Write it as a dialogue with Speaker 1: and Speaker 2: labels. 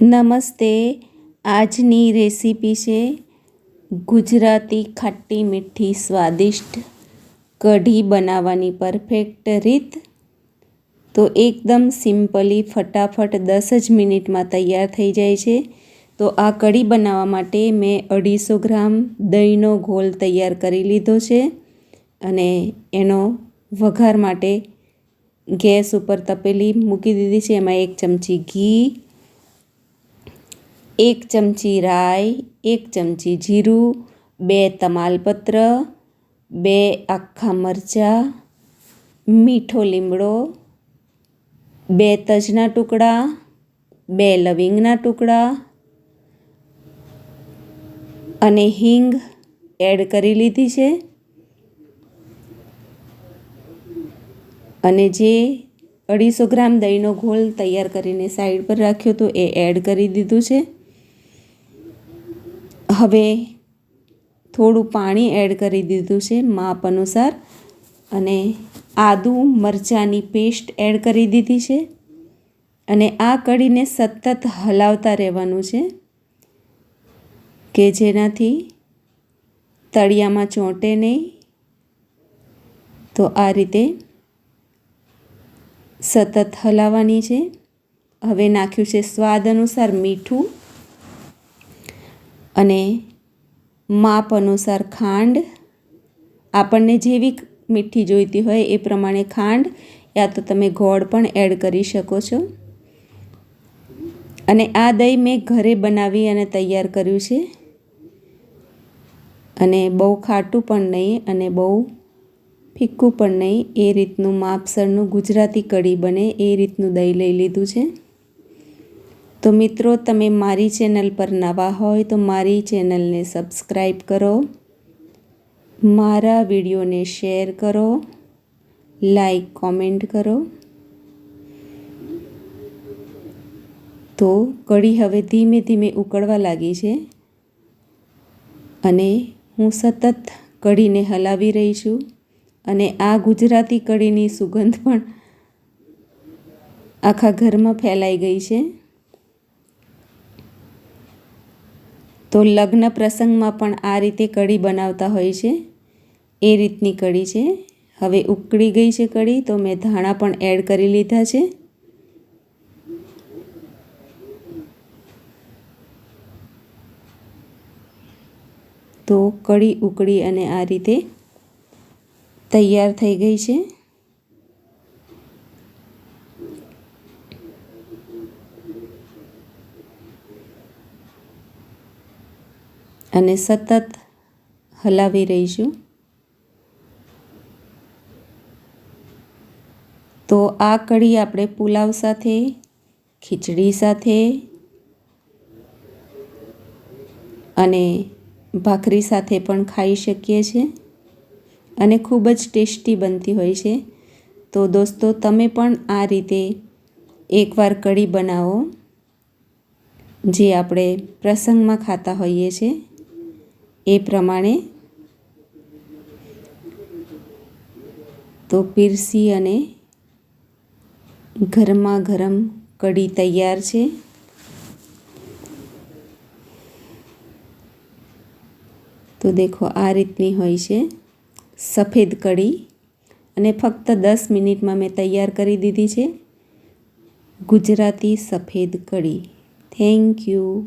Speaker 1: નમસ્તે. આજની રેસીપી છે ગુજરાતી ખાટી મીઠી સ્વાદિષ્ટ કઢી બનાવવાની પરફેક્ટ રીત. તો એકદમ સિમ્પલી ફટાફટ દસ જ મિનિટમાં તૈયાર થઈ જાય છે. તો આ કઢી બનાવવા માટે મેં અઢીસો ગ્રામ દહીંનો ઘોલ તૈયાર કરી લીધો છે અને એનો વઘાર માટે ગેસ ઉપર તપેલી મૂકી દીધી છે. એમાં એક ચમચી ઘી એક ચમચી રાઈ, એક ચમચી જીરું, બે તમાલપત્ર, બે આખા મરચાં, મીઠો લીમડો, બે તજના ટુકડા, બે લવિંગના ટુકડા અને હિંગ એડ કરી લીધી છે. અને જે અઢીસો ગ્રામ દહીંનો ઘોલ તૈયાર કરીને સાઈડ પર રાખ્યો તો એ એડ કરી દીધું છે. હવે થોડું પાણી એડ કરી દીધું છે માપ અનુસાર અને આદુ મરચાંની પેસ્ટ એડ કરી દીધી છે અને આ કઢીને સતત હલાવતા રહેવાનું છે કે જેનાથી તળિયામાં ચોંટે નહીં. તો આ રીતે સતત હલાવવાની છે. હવે નાખ્યું છે સ્વાદ અનુસાર મીઠું. અને માપ અનુસાર ખાંડ, આપણને જેવી મીઠી જોઈતી હોય એ પ્રમાણે ખાંડ, યા તો તમે ગોળ પણ એડ કરી શકો છો. અને આ દહીં મેં ઘરે બનાવી અને તૈયાર કર્યું છે. અને બહુ ખાટું પણ નહીં અને બહુ ફિક્કું પણ નહીં. એ રીતનું માપસરનું ગુજરાતી કઢી બને, એ રીતનું દહીં લઈ લીધું છે. તો મિત્રો, તમે મારી ચેનલ પર નવા હોય તો મારી ચેનલને સબસ્ક્રાઈબ કરો, મારા વિડીયોને શેર કરો, લાઈક, કોમેન્ટ કરો. તો કઢી હવે ધીમે ધીમે ઉકળવા લાગી છે અને હું સતત કઢીને હલાવી રહી છું અને આ ગુજરાતી કઢીની સુગંધ પણ આખા ઘરમાં ફેલાઈ ગઈ છે. તો લગ્ન પ્રસંગમાં પણ આ રીતે કઢી બનાવતા હોય છે. એ રીતની કઢી છે. હવે ઉકળી ગઈ છે કઢી તો મેં ધાણા પણ એડ કરી લીધા છે. તો કઢી ઉકળી અને આ રીતે તૈયાર થઈ ગઈ છે. અને સતત હલાવી રહીશું. તો આ કઢી આપણે પુલાવ સાથે, ખીચડી સાથે અને ભાખરી સાથે પણ ખાઈ શકીએ છીએ. અને ખૂબ જ ટેસ્ટી બનતી હોય છે. તો દોસ્તો, તમે પણ આ રીતે એકવાર કઢી બનાવો, જે આપણે પ્રસંગમાં ખાતા હોઈએ છીએ. એ પ્રમાણે તો પીરસી અને ગરમા ગરમ કઢી તૈયાર છે. તો દેખો આ રીતની હોય છે. સફેદ કઢી અને ફક્ત દસ મિનિટમાં મેં તૈયાર કરી દીધી છે. ગુજરાતી સફેદ કઢી. Thank you